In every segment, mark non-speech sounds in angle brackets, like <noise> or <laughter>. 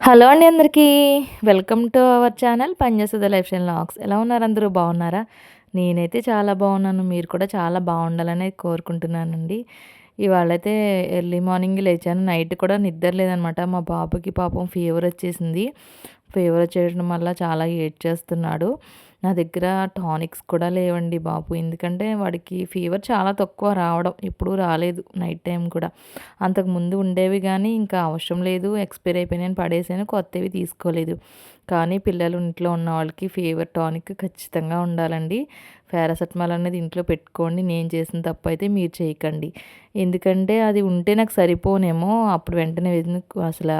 Hello అండి అందరికీ. Welcome to our channel పనిచేస్తుంది లైఫ్ స్టైల్ లాక్స్. ఎలా ఉన్నారు అందరూ? బాగున్నారా? నేనైతే చాలా బాగున్నాను. మీరు కూడా చాలా బాగుండాలని కోరుకుంటున్నానండి. ఇవాళైతే ఎర్లీ మార్నింగ్ లేచాను. నైట్ కూడా నిద్ర లేదనమాట. మా బాబుకి పాపం ఫీవర్ వచ్చేసింది. ఫీవర్ వచ్చేయడం వల్ల చాలా ఏడ్ చేస్తున్నాడు నా దగ్గర టానిక్స్ కూడా లేవండి బాబు. ఎందుకంటే వాడికి ఫీవర్ చాలా తక్కువ రావడం ఎప్పుడూ రాలేదు నైట్ టైం కూడా. అంతకుముందు ఉండేవి కానీ ఇంకా అవసరం లేదు. ఎక్స్పైర్ అయిపోయినాయని పడేసాను కొత్తవి తీసుకోలేదు. కానీ పిల్లలు ఇంట్లో ఉన్న వాళ్ళకి ఫీవర్ టానిక్ ఖచ్చితంగా ఉండాలండి. పారాసెటమాల్ అనేది ఇంట్లో పెట్టుకోండి. నేను చేసిన తప్పు అయితే మీరు చేయకండి. ఎందుకంటే అది ఉంటే నాకు సరిపోనేమో. అప్పుడు వెంటనే అసలు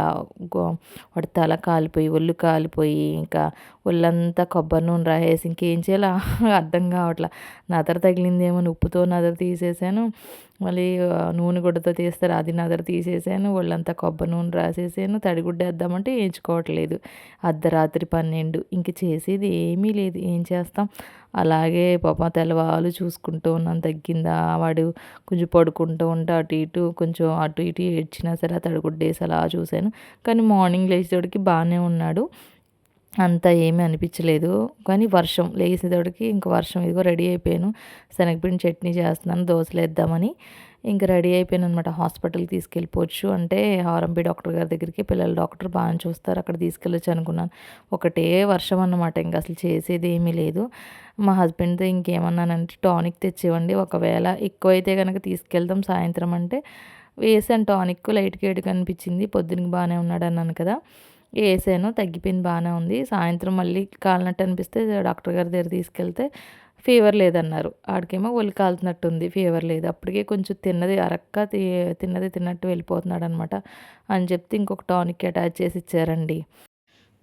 వాడి తల కాలిపోయి ఒళ్ళు కాలిపోయి ఇంకా ఒళ్ళంతా కొబ్బరి నూనె రాసేసి ఇంకేం చేయాలో అర్థం కావట్లా. నదర తగిలిందేమో ఉప్పుతో నదర తీసేసాను. మళ్ళీ నూనె గుడ్డతో తీస్తారు అది నదర తీసేసాను. ఒళ్ళంతా కొబ్బరి నూనె రాసేసాను. తడిగుడ్డ వేద్దామంటే వేయించుకోవట్లేదు అర్ధరాత్రి పన్నెండు. ఇంక చేసేది ఏమీ లేదు. ఏం చేస్తాం? అలాగే పాప తెల్లవాళ్ళు చూసుకుంటూ ఉన్నాను. తగ్గిందా? వాడు కొంచెం పడుకుంటూ ఉంటే అటు ఇటు కొంచెం అటు ఇటు ఏడ్చినా సరే ఆ తడిగుడ్డేసి అలా చూశాను. కానీ మార్నింగ్ లేచేటోడికి బాగానే ఉన్నాడు. అంత ఏమీ అనిపించలేదు. కానీ వర్షం లేచేటోడికి ఇంక వర్షం ఇదిగో రెడీ అయిపోయాను. శనగపిండి చట్నీ చేస్తున్నాను దోశలు వేద్దామని. ఇంకా రెడీ అయిపోయాను అనమాట హాస్పిటల్కి తీసుకెళ్ళిపోవచ్చు. అంటే హారంపి డాక్టర్ గారి దగ్గరికి పిల్లల డాక్టర్ బాగా చూస్తారు. అక్కడ తీసుకెళ్ళొచ్చు అనుకున్నాను. ఒకటే వర్షం అన్నమాట. ఇంకా అసలు చేసేది ఏమీ లేదు. మా హస్బెండ్తో ఇంకేమన్నానంటే టానిక్ తెచ్చివ్వండి. ఒకవేళ ఎక్కువ అయితే కనుక తీసుకెళ్తాం సాయంత్రం అంటే వేసాను. టానిక్ లైట్కి ఏడు కనిపించింది. పొద్దునకి బాగానే ఉన్నాడు అన్నాను కదా. వేసాను. తగ్గిపోయింది. బాగానే ఉంది. సాయంత్రం మళ్ళీ కాలినట్టు అనిపిస్తే డాక్టర్ గారి దగ్గర తీసుకెళ్తే ఫీవర్ లేదన్నారు. ఆడికేమో ఒళ్ళు కాలుతున్నట్టుంది ఫీవర్ లేదు. అప్పటికే కొంచెం తిన్నది అరక్క తిన్నది తిన్నట్టు వెళ్ళిపోతున్నాడు అనమాట అని చెప్తే ఇంకొక టానిక్ అటాచ్ చేసి ఇచ్చారండి.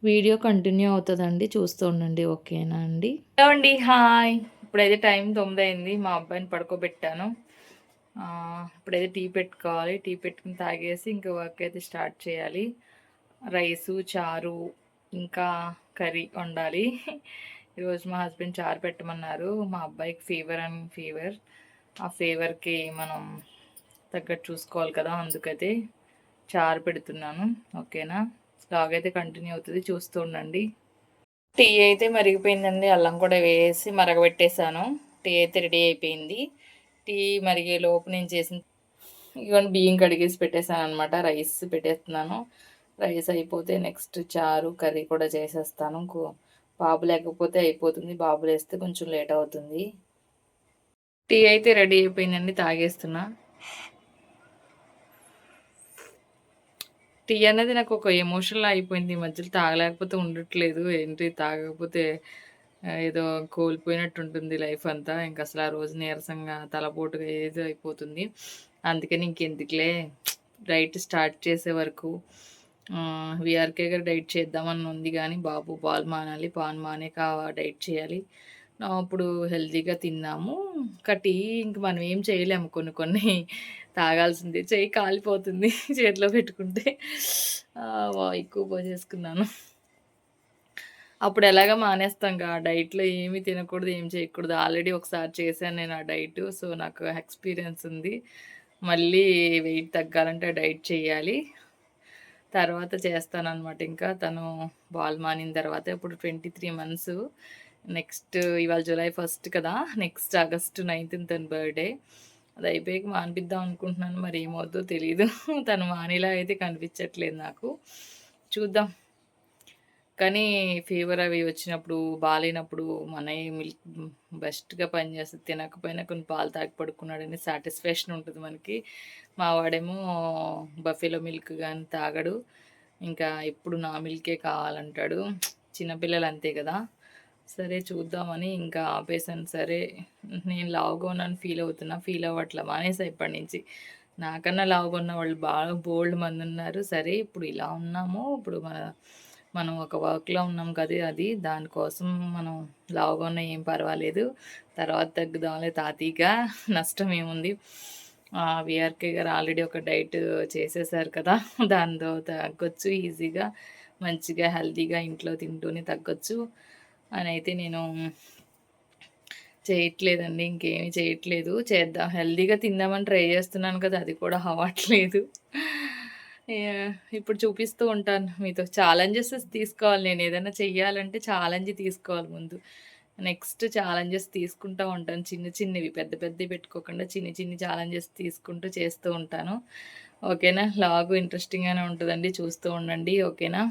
వీడియో కంటిన్యూ అవుతుందండి. చూస్తూ ఉండండి. ఓకేనా అండి? అండి హాయ్. ఇప్పుడైతే టైం తొమ్మిది అయింది మా అబ్బాయిని పడుకోబెట్టాను. ఇప్పుడైతే టీ పెట్టుకోవాలి. టీ పెట్టుకుని తాగేసి ఇంకా వర్క్ అయితే స్టార్ట్ చేయాలి. రైసు చారు ఇంకా కర్రీ వండాలి. ఈరోజు మా హస్బెండ్ చారు పెట్టమన్నారు. మా అబ్బాయికి ఫీవర్ అండ్ ఫీవర్. ఆ ఫీవర్కి మనం తగ్గట్టు చూసుకోవాలి కదా అందుకైతే చారు పెడుతున్నాను. ఓకేనా? స్లాగ్ అయితే కంటిన్యూ అవుతుంది. చూస్తూ ఉండండి. టీ అయితే మరిగిపోయిందండి. అల్లం కూడా వేసి మరగబెట్టేశాను. టీ అయితే రెడీ అయిపోయింది. టీ మరిగే లోపు నేను చేసిన ఇవన్నీ బియ్యం కడిగేసి పెట్టేశాను అనమాట రైస్ పెట్టేస్తున్నాను. రైస్ అయిపోతే నెక్స్ట్ చారు కర్రీ కూడా చేసేస్తాను. బాబు లేకపోతే అయిపోతుంది. బాబు లేస్తే కొంచెం లేట్ అవుతుంది. టీ అయితే రెడీ అయిపోయిందండి తాగేస్తున్నా. టీ అనేది నాకు ఒక ఎమోషనల్ అయిపోయింది ఈ మధ్యలో. తాగలేకపోతే ఉండట్లేదు. ఏంటి తాగకపోతే ఏదో కోల్పోయినట్టు ఉంటుంది లైఫ్ అంతా. ఇంకా అసలు ఆ రోజు నీరసంగా తలపోటుగా ఏదో అయిపోతుంది. అందుకని ఇంకెందుకులే. రైట్ స్టార్ట్ చేసే వరకు విఆర్కే గారు డైట్ చేద్దామని ఉంది కానీ బాబు పాలు మానాలి పాలు మానే కావా డైట్ చేయాలి. అప్పుడు హెల్తీగా తిన్నాము. కట్టి ఇంక మనం ఏం చేయలేము కొన్ని కొన్ని. తాగాల్సింది చెయ్యి కాలిపోతుంది <laughs> చేతిలో పెట్టుకుంటే. ఎక్కువ పోసేసుకున్నాను. అప్పుడు ఎలాగ మానేస్తాం కా డైట్లో ఏమీ తినకూడదు ఏం చేయకూడదు. ఆల్రెడీ ఒకసారి చేశాను నేను ఆ డైట్ సో నాకు ఎక్స్పీరియన్స్ ఉంది. మళ్ళీ వెయిట్ తగ్గాలంటే డైట్ చేయాలి. తర్వాత చేస్తానన్నమాట. ఇంకా తను బాల్ మానిన తర్వాత ఇప్పుడు ట్వంటీ త్రీ మంత్స్ నెక్స్ట్ ఇవాళ జూలై ఫస్ట్ కదా. నెక్స్ట్ ఆగస్ట్ నైన్త్ తన బర్త్డే అది అయిపోయాక మానిపిద్దాం అనుకుంటున్నాను. మరి ఏమవుద్దో తెలియదు <laughs> తను మానేలా అయితే కనిపించట్లేదు నాకు. చూద్దాం. కానీ ఫీవర్ అవి వచ్చినప్పుడు బాగాలేనప్పుడు మన మిల్క్ బెస్ట్గా పనిచేస్తుంది తినకపోయినా కొన్ని పాలు తాగి పడుకున్నాడని సాటిస్ఫాక్షన్ ఉంటుంది మనకి. మా వాడేమో బఫెలో మిల్క్ కానీ తాగడు. ఇంకా ఎప్పుడు నా మిల్కే కావాలంటాడు. చిన్నపిల్లలు అంతే కదా. సరే చూద్దామని ఇంకా ఆపేసాను సరే నేను లావుగా ఉన్నాను ఫీల్ అవుతున్నా. ఫీల్ అవ్వట్లా మానేసా ఇప్పటి నుంచి. నాకన్నా లావుగా ఉన్న వాళ్ళు బాగా బోల్డ్ మంది ఉన్నారు సరే ఇప్పుడు ఇలా ఉన్నాము. ఇప్పుడు మన మనం ఒక వర్క్లో ఉన్నాం కదా అది. దానికోసం మనం లావుగా ఉన్న ఏం పర్వాలేదు. తర్వాత తగ్గుదాంలే తాతీగా నష్టం ఏముంది? విఆర్కే గారు ఆల్రెడీ ఒక డైట్ చేసేసారు కదా. దానితో తగ్గొచ్చు ఈజీగా మంచిగా హెల్తీగా ఇంట్లో తింటూనే తగ్గొచ్చు అని అయితే నేను చేయట్లేదండి. ఇంకేమీ చేయట్లేదు. చేద్దాం. హెల్తీగా తిందామని ట్రై చేస్తున్నాను కదా. అది కూడా అవ్వట్లేదు. ఇప్పుడు చూపిస్తూ ఉంటాను మీతో. ఛాలెంజెస్ తీసుకోవాలి. నేను ఏదైనా చెయ్యాలంటే ఛాలెంజ్ తీసుకోవాలి ముందు. నెక్స్ట్ ఛాలెంజెస్ తీసుకుంటూ ఉంటాను. చిన్న చిన్నవి పెద్ద పెద్దవి పెట్టుకోకుండా చిన్ని చిన్ని ఛాలెంజెస్ తీసుకుంటూ చేస్తూ ఉంటాను. ఓకేనా? లాగు ఇంట్రెస్టింగ్‌గానే ఉంటుందండి చూస్తూ ఉండండి. ఓకేనా?